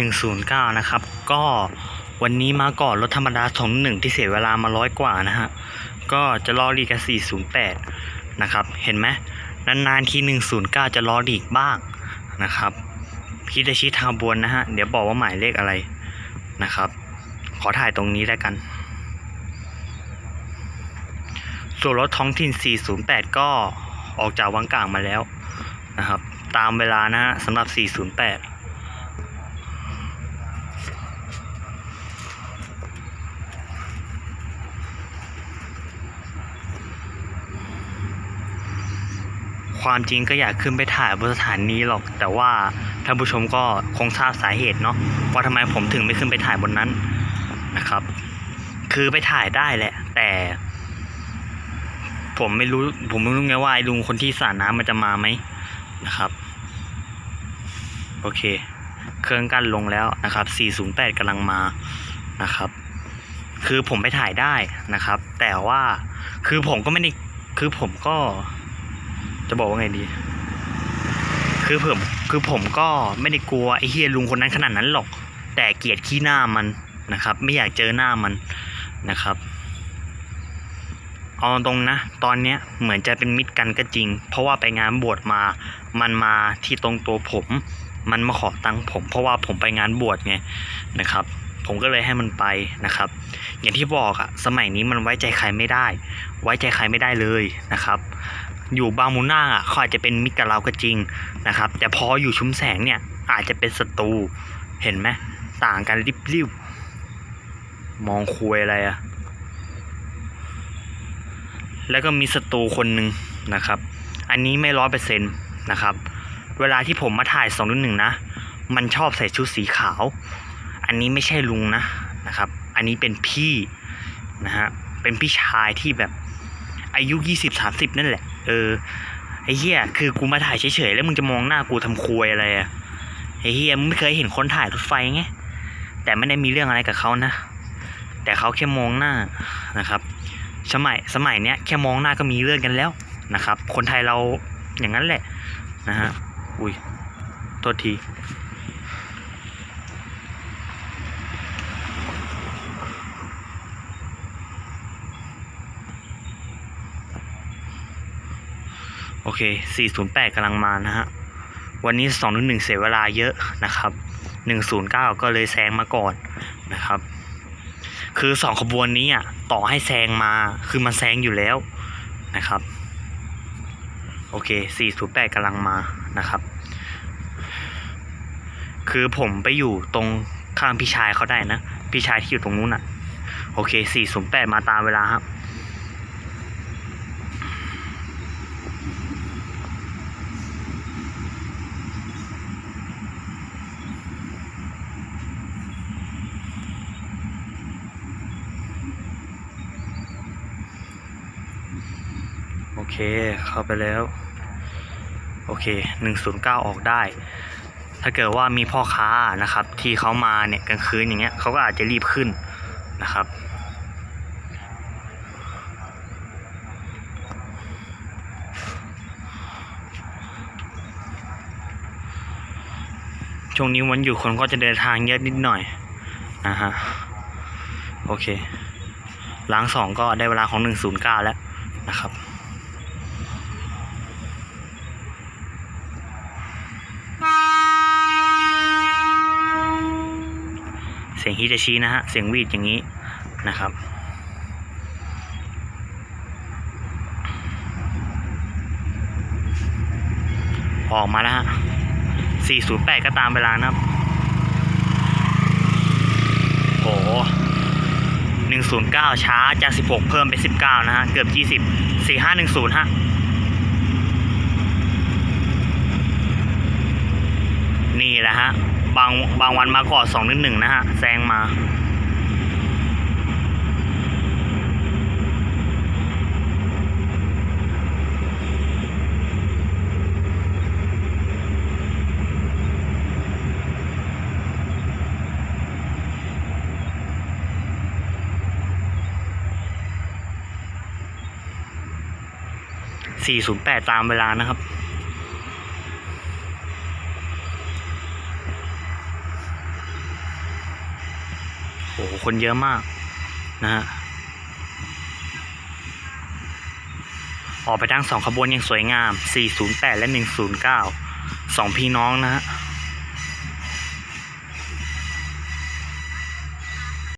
109 นะครับ ก็วันนี้มาก่อนรถธรรมดา21ที่เสียเวลามาร้อยกว่านะฮะ ก็จะล้อลีกับ408 นะครับ เห็นไหมนานๆที109 จะล้อลีกบ้างนะครับพี่จะชี้ทางบนนะฮะ เดี๋ยวบอกว่าหมายเลขอะไรนะครับ ขอถ่ายตรงนี้แล้วกันส่วนรถท้องถิ่น 408 ก็ออกจากวังกลางมาแล้วนะครับ ตามเวลานะฮะสำหรับ 408 ความจริงก็อยากขึ้นไปถ่ายบนสถานีหรอก แต่ว่าท่านผู้ชมก็คงทราบสาเหตุเนาะว่าทำไมผมถึงไม่ขึ้นไปถ่ายบนนั้นนะครับ คือไปถ่ายได้แหละ แต่ ผมไม่รู้ ผมไม่รู้ไงว่าไอ้ลุงคนที่สระน้ำมันจะมาไหมนะครับ โอเค เครื่องกั้นลงแล้วนะครับ 408กำลังมานะครับ คือผมไปถ่ายได้นะครับ แต่ว่าคือผมก็ไม่ได้คือผมก็ จะบอกว่าไงดี คือผมคือผมก็ไม่ได้กลัวไอ้เฮียลุงคนนั้นขนาดนั้นหรอก แต่เกลียดขี้หน้ามันนะครับ ไม่อยากเจอหน้ามันนะครับเอาตรงนะ ตอนเนี้ยเหมือนจะเป็นมิตรกันก็จริง เพราะว่าไปงานบวชมา มันมาที่ตรงตัวผม มันมาขอตังค์ผม เพราะว่าผมไปงานบวชไงนะครับ ผมก็เลยให้มันไปนะครับ อย่างที่บอกอะสมัยนี้มันไว้ใจใครไม่ได้ ไว้ใจใครไม่ได้เลยนะครับ อยู่บางมูน่าอะเขาอาจจะเป็นมิตรกับเราก็จริงนะครับ แต่พออยู่ชุมแสงเนี่ยอาจจะเป็นศัตรูเห็นไหมต่างกันริบริบมองคุยอะไรอะแล้วก็มีศัตรูคนหนึ่งนะครับ อันนี้ไม่ร้อยเปอร์เซ็นต์นะครับ เวลาที่ผมมาถ่ายสองรุ่นหนึ่งนะ มันชอบใส่ชุดสีขาว อันนี้ไม่ใช่ลุงนะนะครับ อันนี้เป็นพี่นะฮะ เป็นพี่ชายที่แบบ อายุยี่สิบสามสิบนั่นแหละ เออ ไอ้เหี้ยคือกูมาถ่ายเฉยๆแล้วมึงจะมองหน้ากูทำควยอะไรอะไอ้เหี้ยมึงไม่เคยเห็นคนถ่ายรถไฟไง แต่ไม่ได้มีเรื่องอะไรกับเขานะ แต่เขาแค่มองหน้านะครับ สมัยสมัยเนี้ยแค่มองหน้าก็มีเรื่องกันแล้วนะครับ คนไทยเราอย่างนั้นแหละนะฮะ อุ้ย โทษที โอเค 408กำลังมานะฮะ วันนี้2-1เสียเวลาเยอะนะครับ 109 ก็เลยแซงมาก่อนนะครับ คือสองขบวนนี้อะต่อให้แซงมาคือมันแซงอยู่แล้วนะครับ โอเค 408กำลังมานะครับ คือผมไปอยู่ตรงข้างพี่ชายเขาได้นะ พี่ชายที่อยู่ตรงนู้นอะ โอเค 408 มาตามเวลาครับ เค เข้าไปแล้ว โอเคหนึ่งศูนย์เก้าออกได้ ถ้าเกิดว่ามีพ่อค้านะครับ ที่เขามาเนี่ยกลางคืนอย่างเงี้ยเขาก็อาจจะรีบขึ้นนะครับช่วงนี้วันอยู่คนก็จะเดินทางเยอะนิดหน่อยนะฮะโอเคล้างสองก็ได้เวลาของหนึ่งศูนย์เก้าแล้วนะครับ เสียงฮิตาชินะฮะ เสียงวีดอย่างนี้นะครับ ออกมาแล้วฮะ 408 ก็ตามเวลานะครับโห109 ช้าจาก 16 เพิ่มเป็น 19 นะฮะ เกือบ 20 4510 ฮะนี่แหละฮะ บางบางวันมาก่อน2นึงนะฮะแซงมา 408 ตามเวลานะครับ อ้โหคนเยอะมากนะฮะออกไปทั้งสองขบวนยังสวยงาม 408 และ 109 สองพี่น้องนะฮะ